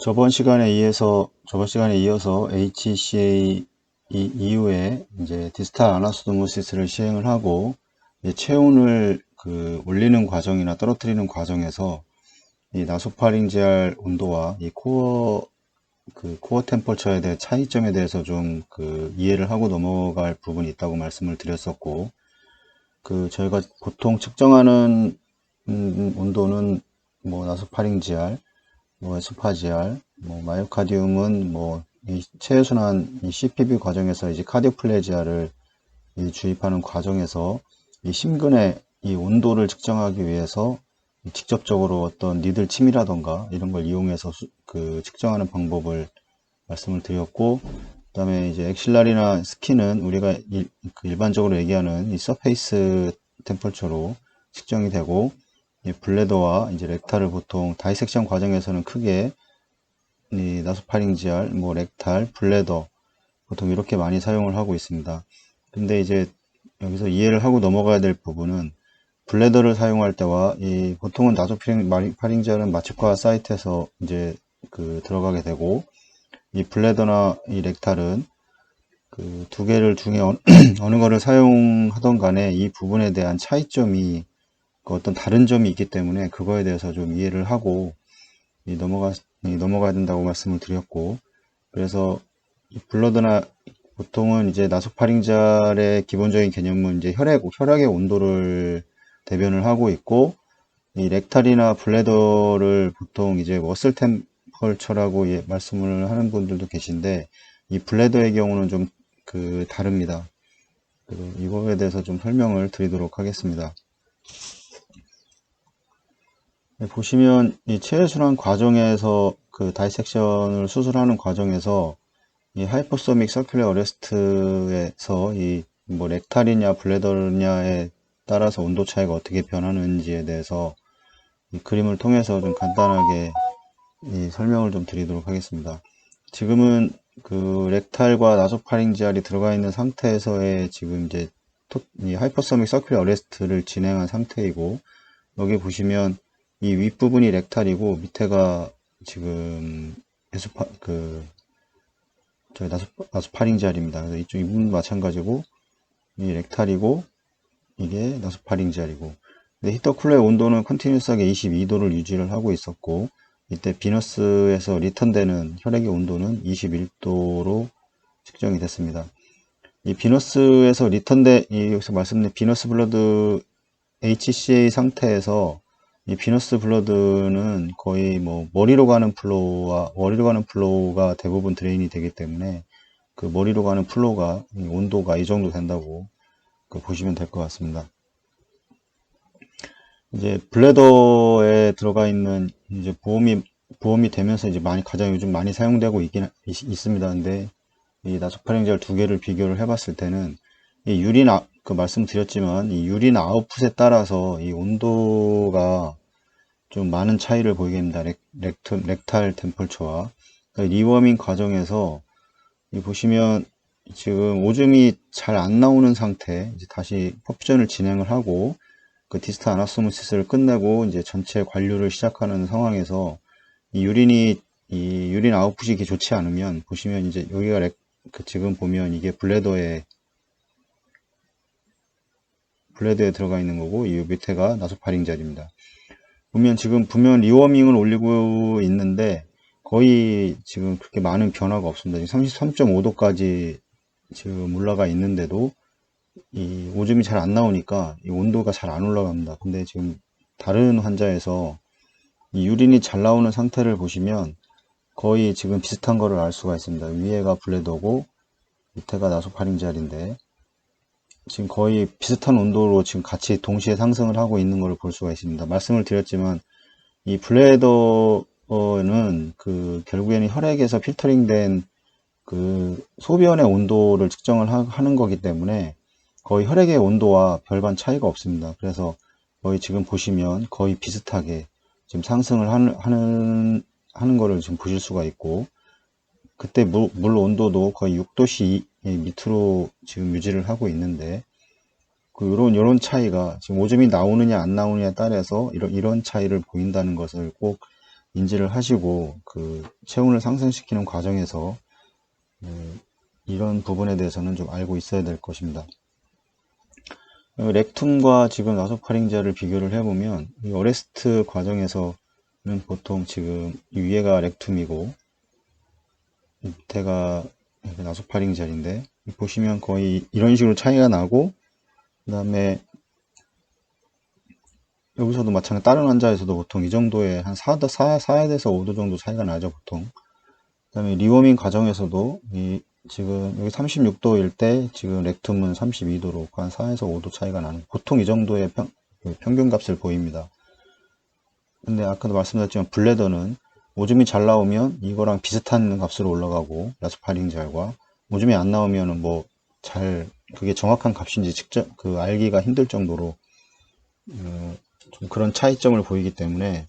이 저번 시간에 이어서 저번 시간에 이어서 HCA 이 이후에 이제 디스탈 아나소도모시스를 시행을 하고 체온을 그 올리는 과정이나 떨어뜨리는 과정에서 이 나소파링지알 온도와 이 코어 그 코어 템퍼처에 대해 차이점에 대해서 좀 그 이해를 하고 넘어갈 부분이 있다고 말씀을 드렸었고 그 저희가 보통 측정하는 음, 온도는 뭐 나소파링지알 뭐 에스파지알, 뭐 마이오카디움은 뭐이 체외순환 이 CPB 과정에서 이제 카디오플레지아를 이 주입하는 과정에서 이 심근의 이 온도를 측정하기 위해서 직접적으로 어떤 니들 침이라던가 이런 걸 이용해서 수, 그 측정하는 방법을 말씀을 드렸고 그 다음에 이제 엑실랄이나 스키는 우리가 일, 그 일반적으로 얘기하는 이 서페이스 템퍼처로 측정이 되고 이 블레더와 이제 렉탈을 보통 다이섹션 과정에서는 크게 이 나소파링지알, 뭐 렉탈, 블레더 보통 이렇게 많이 사용을 하고 있습니다. 근데 이제 여기서 이해를 하고 넘어가야 될 부분은 블레더를 사용할 때와 이 보통은 나소파링지알은 마취과 사이트에서 이제 그 들어가게 되고 이 블레더나 이 렉탈은 그 두 개를 중에 어느 거를 사용하던 간에 이 부분에 대한 차이점이 그 어떤 다른 점이 있기 때문에 그거에 대해서 좀 이해를 하고 넘어가 넘어가야 된다고 말씀을 드렸고 그래서 블러드나 보통은 이제 나소파링잘의 기본적인 개념은 이제 혈액 혈액의 온도를 대변을 하고 있고 이 렉탈이나 블레더를 보통 이제 머슬 템펄처라고 예, 말씀을 하는 분들도 계신데 이 블레더의 경우는 좀 그 다릅니다. 이거에 대해서 좀 설명을 드리도록 하겠습니다. 네, 보시면 이 체외순환 과정에서 그 다이섹션을 수술하는 과정에서 이 하이퍼소믹 서큘러 어레스트에서 이 뭐 렉탈이냐 블레더냐에 따라서 온도 차이가 어떻게 변하는지에 대해서 이 그림을 통해서 좀 간단하게 이 설명을 좀 드리도록 하겠습니다. 지금은 그 렉탈과 나소파링지알이 들어가 있는 상태에서의 지금 이제 이 하이퍼소믹 서큘러 어레스트를 진행한 상태이고 여기 보시면 이 윗부분이 렉탈이고 밑에가 지금 에스파 그 저희 나스 나스파링지알입니다. 그래서 이쪽 이 부분 마찬가지고 이 렉탈이고 이게 나스파링지알이고 근데 히터 쿨러의 온도는 컨티뉴스하게 22도를 유지를 하고 있었고 이때 비너스에서 리턴되는 혈액의 온도는 21도로 측정이 됐습니다. 이 비너스에서 리턴돼 이 여기서 말씀드린 비너스 블러드 HCA 상태에서 이 비너스 블러드는 거의 뭐 머리로 가는 플로우와 머리로 가는 플로우가 대부분 드레인이 되기 때문에 그 머리로 가는 플로우가 온도가 이 정도 된다고 그 보시면 될 것 같습니다. 이제 블레더에 들어가 있는 이제 보험이 보험이 되면서 이제 많이 가장 요즘 많이 사용되고 있긴 있, 습니다 근데 이 나소파링젤 두 개를 비교를 해봤을 때는 이 유린 아, 그 말씀드렸지만 이 유린 아웃풋에 따라서 이 온도가 좀 많은 차이를 보이게 됩니다. 렉, 렉, 렉탈 템펄처와 그러니까 리워밍 과정에서 보시면 지금 오줌이 잘 안 나오는 상태 이제 다시 퍼퓨전을 진행을 하고 그 디스타 아나소모시스를 끝내고 이제 전체 관류를 시작하는 상황에서 이 유린이 이 유린 아웃풋이 좋지 않으면 보시면 이제 여기가 렉, 그 지금 보면 이게 블레더에 블레드에 들어가 있는 거고 이 밑에가 나소파링 자리입니다. 보면 지금 부면 리워밍을 올리고 있는데 거의 지금 그렇게 많은 변화가 없습니다. 33.5도까지 지금 올라가 있는데도 이 오줌이 잘 안 나오니까 이 온도가 잘 안 올라갑니다. 근데 지금 다른 환자에서 이 유린이 잘 나오는 상태를 보시면 거의 지금 비슷한 거를 알 수가 있습니다. 위에가 블레더고 밑에가 나소파링젤인데 지금 거의 비슷한 온도로 지금 같이 동시에 상승을 하고 있는 것을 볼 수가 있습니다. 말씀을 드렸지만 이 블레더는 그 결국에는 혈액에서 필터링된 그 소변의 온도를 측정을 하, 는 거기 때문에 거의 혈액의 온도와 별반 차이가 없습니다. 그래서 거의 지금 보시면 거의 비슷하게 지금 상승을 하는, 하는, 하는 거를 지금 보실 수가 있고 그때 물, 물 온도도 거의 6도씨 밑으로 지금 유지를 하고 있는데 그 요런 요런 차이가 지금 오줌이 나오느냐 안 나오느냐에 따라서 이런 이런 차이를 보인다는 것을 꼭 인지를 하시고 그 체온을 상승시키는 과정에서 어, 이런 부분에 대해서는 좀 알고 있어야 될 것입니다. 어, 렉툼과 지금 나소파링제를 비교를 해보면 이 어레스트 과정에서는 보통 지금 이 위에가 렉툼이고 밑에가 나소파링 젤인데 보시면 거의 이런 식으로 차이가 나고 그 다음에 여기서도 마찬가지 다른 환자에서도 보통 이 정도의 한 4, 4, 4에서 5도 정도 차이가 나죠 보통. 그 다음에 리워밍 과정에서도 이 지금 여기 36도일 때 지금 렉툼은 32도로 한 4에서 5도 차이가 나는 보통 이 정도의 평, 그 평균 값을 보입니다. 근데 아까도 말씀드렸지만 블레더는 오줌이 잘 나오면 이거랑 비슷한 값으로 올라가고 라스파링젤과 오줌이 안 나오면은 뭐 잘 그게 정확한 값인지 직접 그 알기가 힘들 정도로 어, 좀 그런 차이점을 보이기 때문에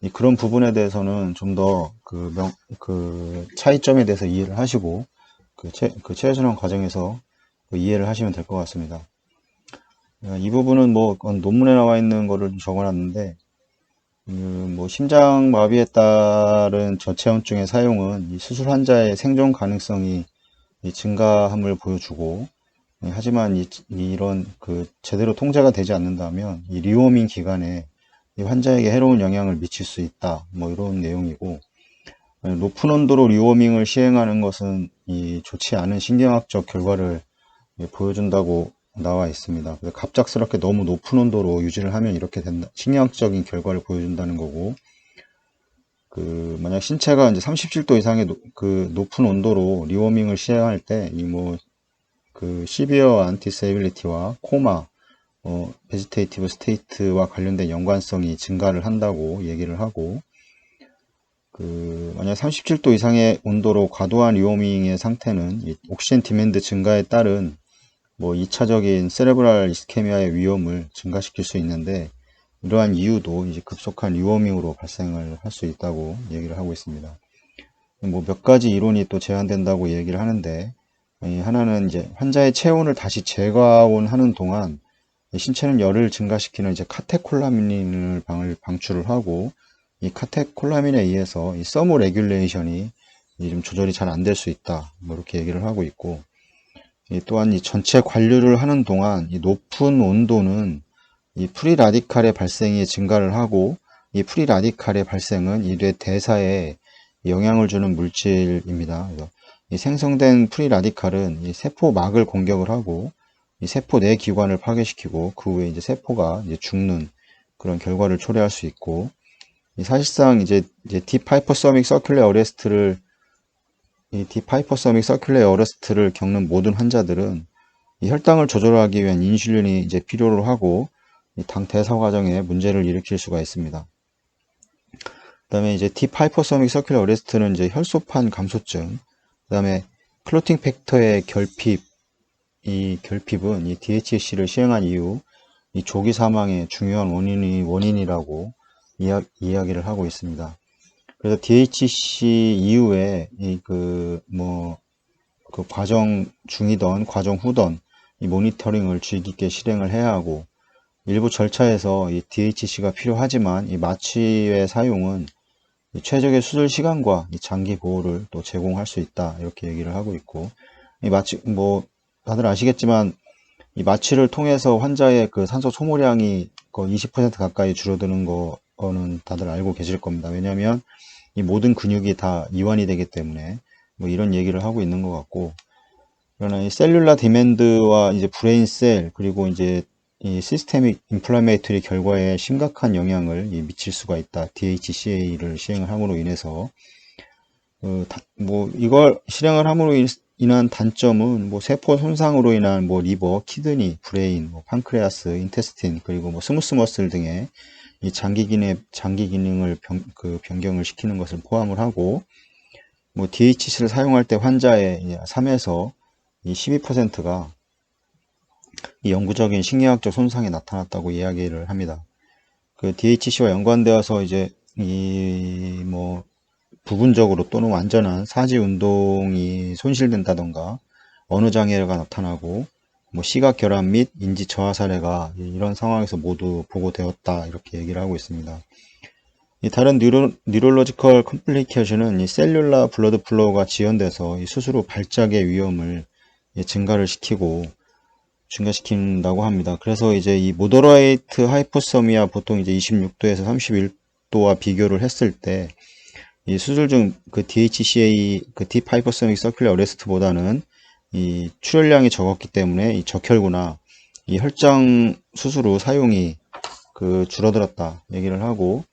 이 그런 부분에 대해서는 좀 더그 명, 그 차이점에 대해서 이해를 하시고 그, 체, 그 체외순환 과정에서 그 이해를 하시면 될 것 같습니다. 어, 이 부분은 뭐 논문에 나와 있는 거를 적어놨는데 그 뭐 심장 마비에 따른 저체온증의 사용은 이 수술 환자의 생존 가능성이 증가함을 보여주고 예, 하지만 이, 이런 그 제대로 통제가 되지 않는다면 이 리오밍 기간에 이 환자에게 해로운 영향을 미칠 수 있다 뭐 이런 내용이고 예, 높은 온도로 리워밍을 시행하는 것은 이 좋지 않은 신경학적 결과를 예, 보여준다고 나와 있습니다. 갑작스럽게 너무 높은 온도로 유지를 하면 이렇게 된다. 신경학적인 결과를 보여준다는 거고, 그, 만약 신체가 이제 37도 이상의 노, 그 높은 온도로 리워밍을 시행할 때, 이 뭐, 그, 시비어 안티세빌리티와 코마, 어, 베지테이티브 스테이트와 관련된 연관성이 증가를 한다고 얘기를 하고, 그, 만약 37도 이상의 온도로 과도한 리워밍의 상태는 옥시젠 디맨드 증가에 따른 뭐 2차적인 세레브랄 이스케미아의 위험을 증가시킬 수 있는데 이러한 이유도 이제 급속한 리워밍으로 발생을 할 수 있다고 얘기를 하고 있습니다. 뭐 몇 가지 이론이 또 제한된다고 얘기를 하는데 하나는 이제 환자의 체온을 다시 재가온하는 동안 신체는 열을 증가시키는 이제 카테콜라민을 방을 방출을 하고 이 카테콜라민에 의해서 이 서머 레귤레이션이 좀 조절이 잘 안 될 수 있다. 뭐 이렇게 얘기를 하고 있고 또한 이 전체 관류를 하는 동안 이 높은 온도는 이 프리 라디칼의 발생이 증가를 하고 이 프리 라디칼의 발생은 이뇌 대사에 영향을 주는 물질입니다. 이 생성된 프리 라디칼은 이 세포막을 공격을 하고 이 세포 내 기관을 파괴시키고 그 후에 이제 세포가 이제 죽는 그런 결과를 초래할 수 있고 사실상 이제 이제 디파이퍼서믹 서큘레 어레스트를 이 디파이퍼서믹 서큘레 어레스트를 겪는 모든 환자들은 이 혈당을 조절하기 위한 인슐린이 이제 필요로 하고 당 대사 과정에 문제를 일으킬 수가 있습니다. 그 다음에 이제 디파이퍼서믹 서큘레 어레스트는 이제 혈소판 감소증, 그 다음에 클로팅 팩터의 결핍, 이 결핍은 이 DHC를 시행한 이후 이 조기 사망의 중요한 원인이 원인이라고 이야, 이야기를 하고 있습니다. 그래서 DHC 이후에 이그뭐 그 과정 중이던 과정 후던 이 모니터링을 주의 깊게 실행을 해야 하고 일부 절차에서 이 DHC가 필요하지만 이 마취의 사용은 이 최적의 수술 시간과 이 장기 보호를 또 제공할 수 있다 이렇게 얘기를 하고 있고 이 마취 뭐 다들 아시겠지만 이 마취를 통해서 환자의 그 산소 소모량이 거의 20% 가까이 줄어드는 거는 다들 알고 계실 겁니다. 왜냐하면 이 모든 근육이 다 이완이 되기 때문에 뭐 이런 얘기를 하고 있는 것 같고 그러나 이 셀룰라 디맨드와 이제 브레인 셀 그리고 이제 이 시스테믹 인플라메이터리 결과에 심각한 영향을 미칠 수가 있다. DHCA를 시행을 함으로 인해서 어, 다, 뭐 이걸 실행을 함으로 인한 단점은 뭐 세포 손상으로 인한 뭐 리버, 키드니, 브레인, 뭐 판크레아스, 인테스틴 그리고 뭐 스무스 머슬 등의 이 장기 기능 장기 기능을 변, 그 변경을 시키는 것을 포함을 하고 뭐 DHC를 사용할 때 환자의 3에서 이 12%가 이 영구적인 신경학적 손상이 나타났다고 이야기를 합니다. 그 DHC와 연관되어서 이제 이 뭐 부분적으로 또는 완전한 사지 운동이 손실된다던가 어느 장애가 나타나고 뭐 시각 결함 및 인지 저하 사례가 이런 상황에서 모두 보고되었다 이렇게 얘기를 하고 있습니다. 이 다른 뉴로, 뉴럴로지컬 컴플리케이션은 이 셀룰라 블러드 플로우가 지연돼서 이 수술 후 발작의 위험을 예, 증가를 시키고 증가시킨다고 합니다. 그래서 이제 이 모더레이트 하이포서미아 보통 이제 26도에서 31도와 비교를 했을 때 이 수술 중 그 DHCA 그딥 하이퍼서믹 서큘러 어레스트보다는 이 출혈량이 적었기 때문에 이 적혈구나 이 혈장 수술 후 사용이 그 줄어들었다 얘기를 하고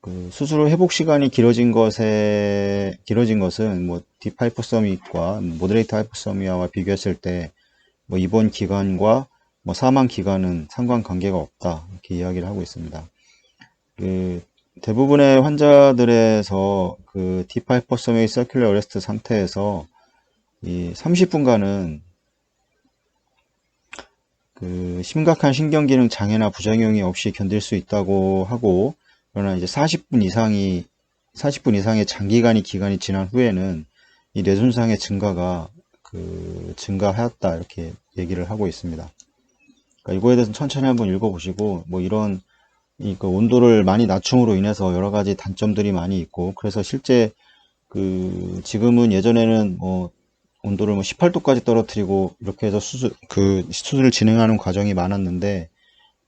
그 수술 후 회복 시간이 길어진 것에 길어진 것은 뭐딥 하이퍼서믹과 모더레이트 하이퍼서미아와 비교했을 때 뭐 입원 기간과 뭐 사망 기간은 상관관계가 없다 이렇게 이야기를 하고 있습니다. 그 대부분의 환자들에서 그딥 하이퍼서믹 서큘러 어레스트 상태에서 이 30분간은 그 심각한 신경기능 장애나 부작용이 없이 견딜 수 있다고 하고 그러나 이제 40분 이상이 40분 이상의 장기간이 기간이 지난 후에는 이 뇌손상의 증가가 그 증가하였다 이렇게 얘기를 하고 있습니다. 그러니까 이거에 대해서 천천히 한번 읽어보시고 뭐 이런 이그 온도를 많이 낮춤으로 인해서 여러 가지 단점들이 많이 있고 그래서 실제 그 지금은 예전에는 뭐 온도를 뭐 18도까지 떨어뜨리고 이렇게 해서 수술 그 수술을 진행하는 과정이 많았는데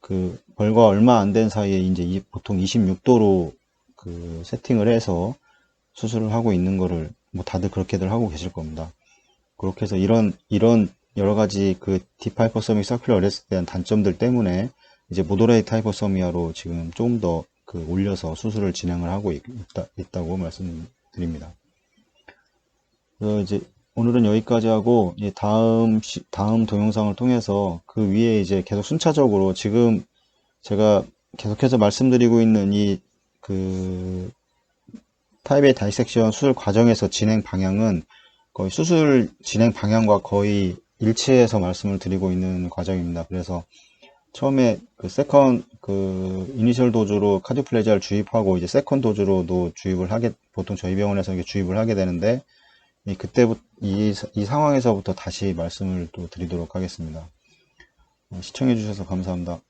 그 벌과 얼마 안 된 사이에 이제 이- 보통 26도로 그 세팅을 해서 수술을 하고 있는 거를 뭐 다들 그렇게들 하고 계실 겁니다. 그렇게 해서 이런 이런 여러 가지 그 디파이퍼서믹 서큘러 어레스에 대한 단점들 때문에 이제 모더레이트 하이퍼서미아로 지금 조금 더 그 올려서 수술을 진행을 하고 있, 다, 고 말씀드립니다. 그래서 이제 오늘은 여기까지 하고 이제 다음 시- 다음 동영상을 통해서 그 위에 이제 계속 순차적으로 지금 제가 계속해서 말씀드리고 있는 이 그 타입의 다이섹션 수술 과정에서 진행 방향은 거의 수술 진행 방향과 거의 일치해서 말씀을 드리고 있는 과정입니다. 그래서 처음에 그 세컨 그 이니셜 도주로 카디오플레지아를 주입하고 이제 세컨 도주로도 주입을 하게 보통 저희 병원에서 이게 주입을 하게 되는데 이 그때부터 이, 이 상황에서부터 다시 말씀을 또 드리도록 하겠습니다. 어, 시청해 주셔서 감사합니다.